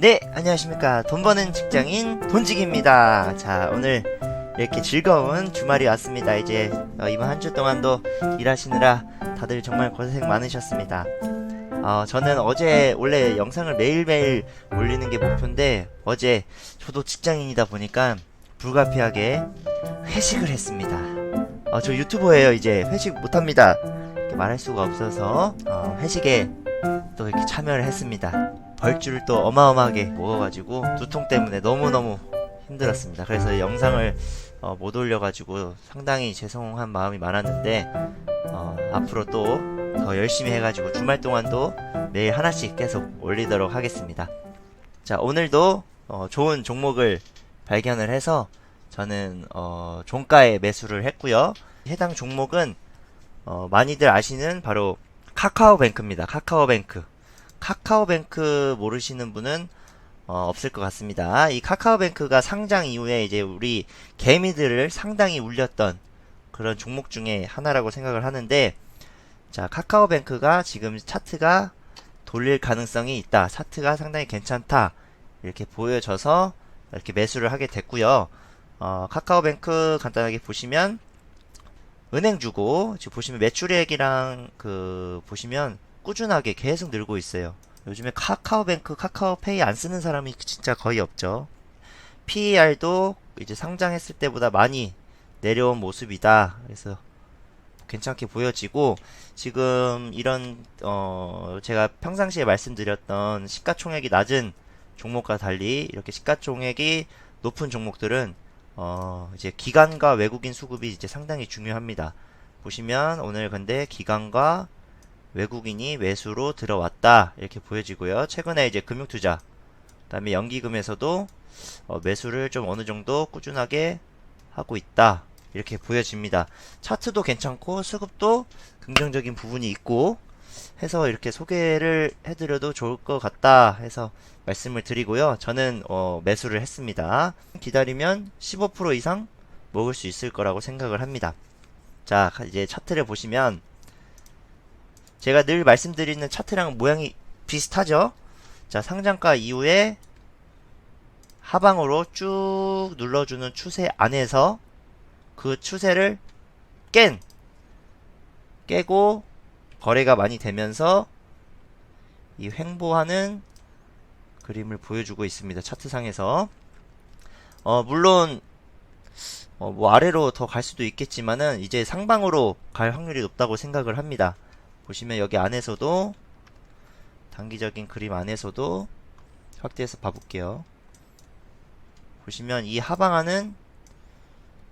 네, 안녕하십니까. 돈 버는 직장인 돈직입니다. 자, 오늘 이렇게 즐거운 주말이 왔습니다. 이제 어, 이번 한 주 동안도 일하시느라 다들 정말 고생 많으셨습니다. 어, 저는 어제 원래 영상을 매일매일 올리는 게 목표인데 어제 저도 직장인이다 보니까 불가피하게 회식을 했습니다. 어, 저 유튜버예요. 이제 회식 못합니다. 말할 수가 없어서 어, 회식에 또 이렇게 참여를 했습니다. 벌주를 또 어마어마하게 먹어가지고 두통 때문에 너무너무 힘들었습니다. 그래서 영상을 어, 못 올려가지고 상당히 죄송한 마음이 많았는데 어, 앞으로 또 더 열심히 해가지고 주말 동안도 매일 하나씩 계속 올리도록 하겠습니다. 자 오늘도 어, 좋은 종목을 발견을 해서 저는 어, 종가에 매수를 했고요. 해당 종목은 어, 많이들 아시는 바로 카카오뱅크입니다. 카카오뱅크. 카카오뱅크 모르시는 분은 어, 없을 것 같습니다. 이 카카오뱅크가 상장 이후에 이제 우리 개미들을 상당히 울렸던 그런 종목 중에 하나라고 생각을 하는데 자 카카오뱅크가 지금 차트가 돌릴 가능성이 있다. 차트가 상당히 괜찮다. 이렇게 보여져서 이렇게 매수를 하게 됐고요. 어, 카카오뱅크 간단하게 보시면 은행 주고 지금 보시면 매출액이랑 그 보시면 꾸준하게 계속 늘고 있어요. 요즘에 카카오뱅크, 카카오페이 안 쓰는 사람이 진짜 거의 없죠. PER도 이제 상장했을 때보다 많이 내려온 모습이다. 그래서 괜찮게 보여지고 지금 이런 어 제가 평상시에 말씀드렸던 시가총액이 낮은 종목과 달리 이렇게 시가총액이 높은 종목들은 어 이제 기관과 외국인 수급이 이제 상당히 중요합니다. 보시면 오늘 근데 기관과 외국인이 매수로 들어왔다 이렇게 보여지고요. 최근에 이제 금융투자 그다음에 연기금에서도 어, 매수를 좀 어느 정도 꾸준하게 하고 있다 이렇게 보여집니다. 차트도 괜찮고 수급도 긍정적인 부분이 있고 해서 이렇게 소개를 해드려도 좋을 것 같다 해서 말씀을 드리고요. 저는 어, 매수를 했습니다. 기다리면 15% 이상 먹을 수 있을 거라고 생각을 합니다. 자 이제 차트를 보시면 제가 늘 말씀드리는 차트랑 모양이 비슷하죠? 자, 상장가 이후에 하방으로 쭉 눌러주는 추세 안에서 그 추세를 깬, 깨고 거래가 많이 되면서 이 횡보하는 그림을 보여주고 있습니다. 차트상에서. 어, 물론, 어, 뭐 아래로 더 갈 수도 있겠지만은 이제 상방으로 갈 확률이 높다고 생각을 합니다. 보시면 여기 안에서도 단기적인 그림 안에서도 확대해서 봐볼게요. 보시면 이 하방하는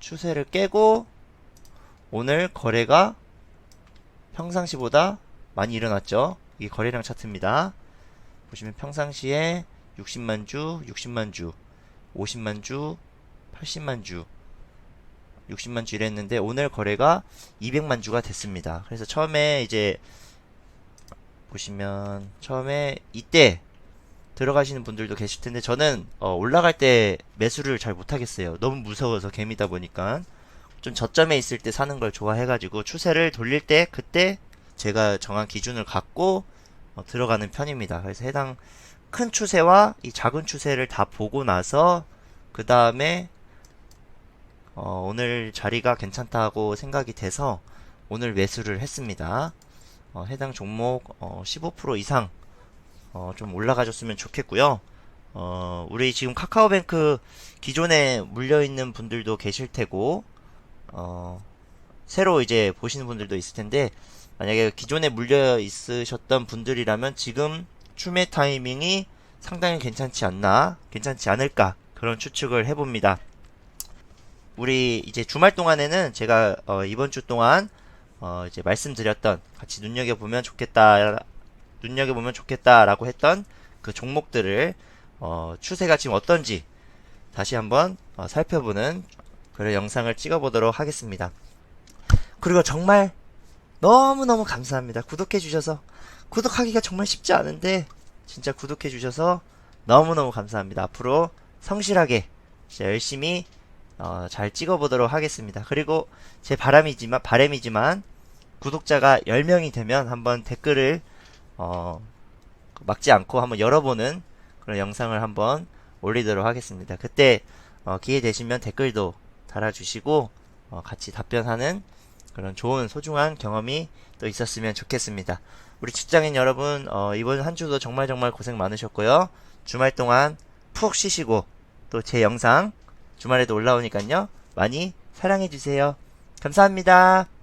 추세를 깨고 오늘 거래가 평상시보다 많이 일어났죠. 이게 거래량 차트입니다. 보시면 평상시에 60만 주, 60만 주, 50만 주, 80만 주, 60만 주 이랬는데 오늘 거래가 200만 주가 됐습니다. 그래서 처음에 이제 보시면 처음에 이때 들어가시는 분들도 계실 텐데 저는 어 올라갈 때 매수를 잘 못하겠어요. 너무 무서워서 개미다 보니까 좀 저점에 있을 때 사는 걸 좋아해가지고 추세를 돌릴 때 그때 제가 정한 기준을 갖고 어 들어가는 편입니다. 그래서 해당 큰 추세와 이 작은 추세를 다 보고 나서 그 다음에 어, 오늘 자리가 괜찮다고 생각이 돼서 오늘 매수를 했습니다. 어, 해당 종목 어, 15% 이상 어, 좀 올라가줬으면 좋겠고요. 어, 우리 지금 카카오뱅크 기존에 물려있는 분들도 계실 테고 어, 새로 이제 보시는 분들도 있을 텐데 만약에 기존에 물려 있으셨던 분들이라면 지금 출매 타이밍이 상당히 괜찮지 않나 괜찮지 않을까 그런 추측을 해봅니다. 우리 이제 주말 동안에는 제가 어, 이번 주 동안 어, 이제 말씀드렸던 같이 눈여겨 보면 좋겠다 눈여겨 보면 좋겠다라고 했던 그 종목들을 어, 추세가 지금 어떤지 다시 한번 어, 살펴보는 그런 영상을 찍어 보도록 하겠습니다. 그리고 정말 너무너무 감사합니다. 구독해 주셔서 구독하기가 정말 쉽지 않은데 진짜 구독해 주셔서 너무너무 감사합니다. 앞으로 성실하게 열심히 어, 잘 찍어보도록 하겠습니다. 그리고 제 바람이지만, 바람이지만, 구독자가 10명이 되면 한번 댓글을, 어, 막지 않고 한번 열어보는 그런 영상을 한번 올리도록 하겠습니다. 그때 어, 기회 되시면 댓글도 달아주시고 어, 같이 답변하는 그런 좋은 소중한 경험이 또 있었으면 좋겠습니다. 우리 직장인 여러분 어, 이번 한 주도 정말 정말 고생 많으셨고요. 주말 동안 푹 쉬시고 또 제 영상 주말에도 올라오니까요. 많이 사랑해 주세요. 감사합니다.